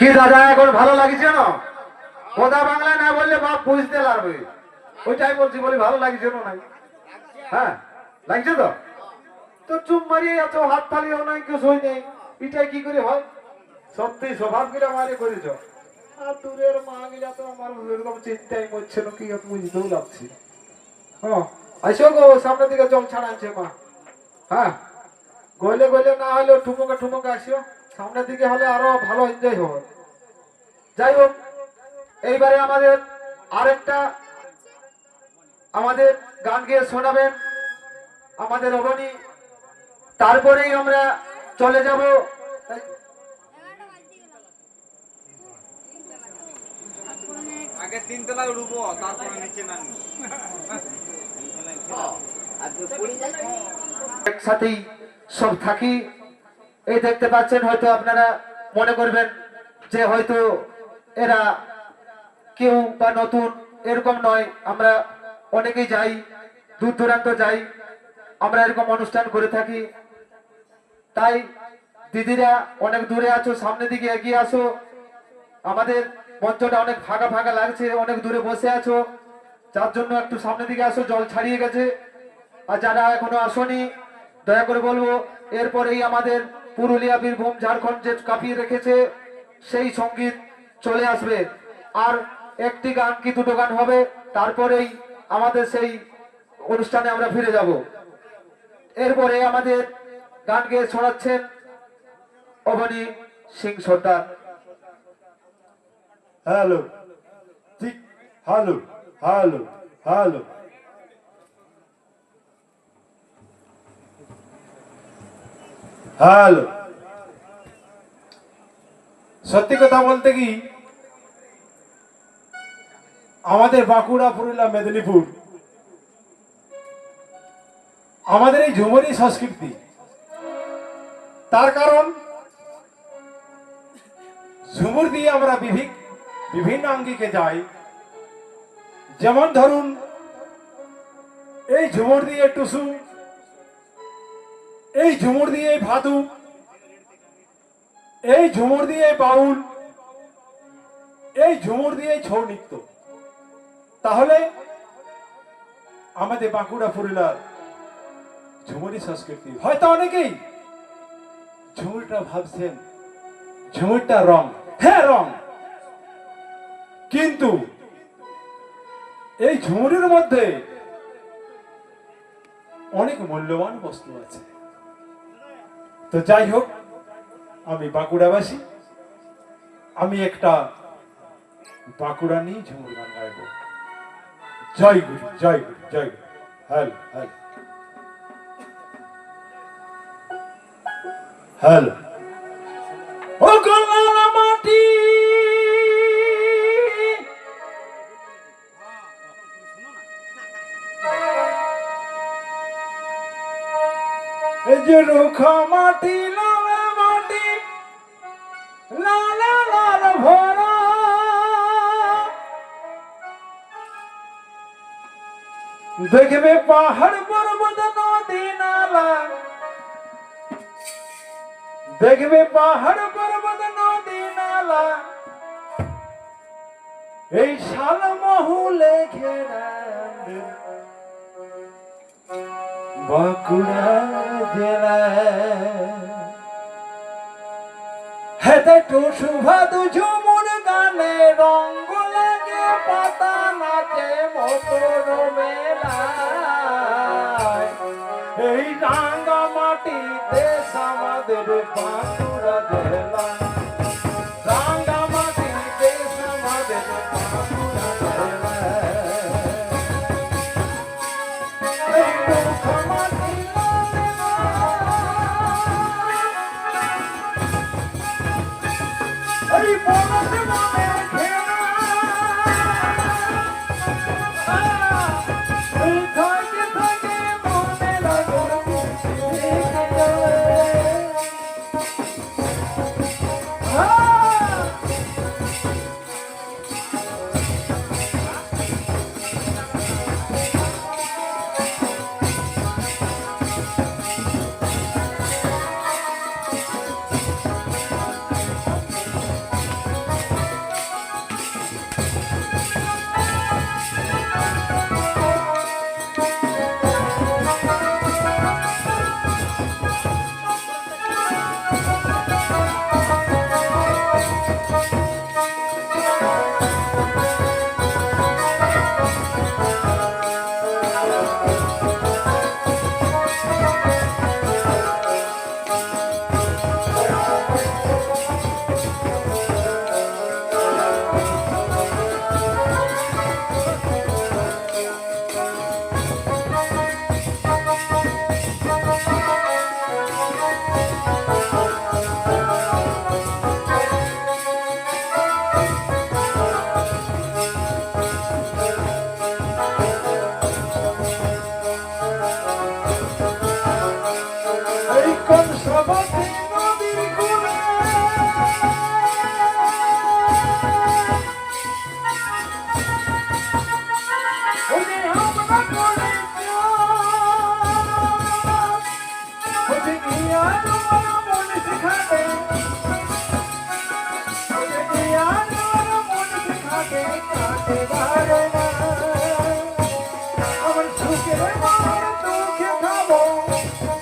কি দাদা, এখন ভালো লাগছে না কথা বাংলা না বললে বাপ বুঝতে লাগবে ওইটাই বলছি, বলি ভালো লাগছে না নাই হ্যাঁ লাগছে তো? তো চুপ মারিয়ে আছো হাত তালিও নাই কেউ সই নেই। এটাই কি করে হয়? সত্যি স্বভাব গিলা মারে করেছ। আর দূরের মা গিলা তো আমার এরকম চিন্তাই মরছে না, কি বুঝতেও লাগছে। হ্যাঁ আসো গো, সামনের দিকে জল ছাড়াচ্ছে মা। হ্যাঁ গলে গলে না হলেও ঠুমুকে ঠুমুকে আসিও। সামনের দিকে হলে আরও ভালো এনজয় হবে। যাই হোক এইবারে আমাদের আরেকটা আমাদের গান গিয়ে শোনাবেন আমাদের অবনী। তারপরেই আমরা চলে যাব। আগে তিন তলায় উঠবো তারপরে নিচে নামবো। একসাথেই সব থাকি। এই দেখতে পাচ্ছেন, হয়তো আপনারা মনে করবেন যে হয়তো এরা কেউ বা নতুন এরকম নয়। আমরা অনেকেই যাই, দূর দূরান্ত যাই, আমরা এরকম অনুষ্ঠান করে থাকি। তাই দিদিরা অনেক দূরে আছো, সামনের দিকে এগিয়ে আসো আমাদের মঞ্চটা অনেক ফাঁকা ফাঁকা লাগছে, অনেক দূরে বসে আছো। যার জন্য একটু সামনের দিকে আসো, জল ছাড়িয়ে গেছে। আর যারা এখনও আসনি, দয়া করে বলব, এরপরেই আমাদের পুরুলিয়া বীরভূম ঝাড়খণ্ড যে কাঁপিয়ে রেখেছে, সেই সংগীত চলে আসবে। আর একটি গান কি দুটো গান হবে, তারপরেই আমাদের সেই অনুষ্ঠানে আমরা ফিরে যাব। এরপরে আমাদের গান গেয়ে শোনাচ্ছেন অবনী সিং সর্দার। হ্যালো, ঠিক, হ্যালো হ্যালো হ্যালো। হ্যালো সত্যি কথা বলতে কি, আমাদের বাঁকুড়া, পুরুলিয়া, মেদিনীপুর, আমাদের এই ঝুমরি সংস্কৃতি, তার কারণ ঝুমুর দিয়ে আমরা বিভি- বিভিন্ন অঙ্গিকে যাই। যেমন ধরুন, এই ঝুমুর দিয়ে টুসু এই ঝুমুর দিয়ে ভাদু, এই ঝুমুর দিয়ে বাউল, এই ঝুমুর দিয়ে ছৌ নৃত্য। তাহলে আমাদের বাঁকুড়া পুরুলিয়ার ঝুমুরি সংস্কৃতি। হয়তো অনেকেই ঝুমুরটা ভাবছেন, ঝুমুরটা রং। হ্যাঁ রং। কিন্তু এই ঝুমুরের মধ্যে অনেক মূল্যবান বস্তু আছে। তো যাই হোক, আমি বাঁকুড়াবাসী। আমি একটা বাঁকুড়া নিয়ে ঝুমুর গান গাইব। জয় গুরু জয় গুরু জয় গুরু। Hello hello. হ্যালো। মাটি লালা লালা লাল দেখবে পাহাড় পর্বত নদী নালা। দেখবে পাহাড় পর্বত নদী নালা। এই শাল মহুলে ঘেরা বাঁকুড়া জেলা। হেতে টুসু ভাদু ঝুমুর গানে রঙ্গ লাগে, পাতা নাচে মতর মেলায়। এই রাঙ্গা মাটিতে আমাদের বাঁকুড়া জেলা।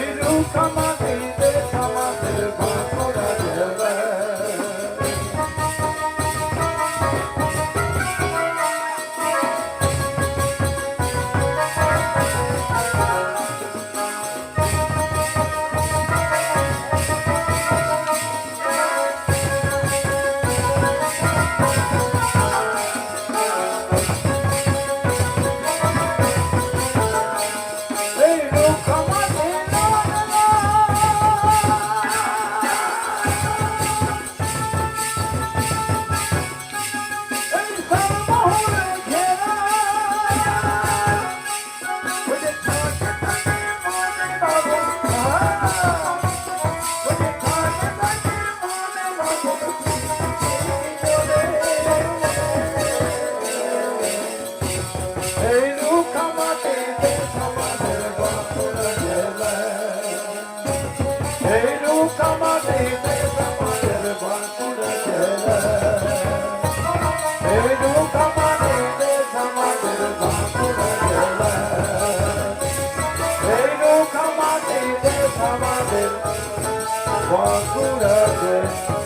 এই রুখা মাটিতে রুখা মাটিতে আমাদের বাঁকুড়া জেলা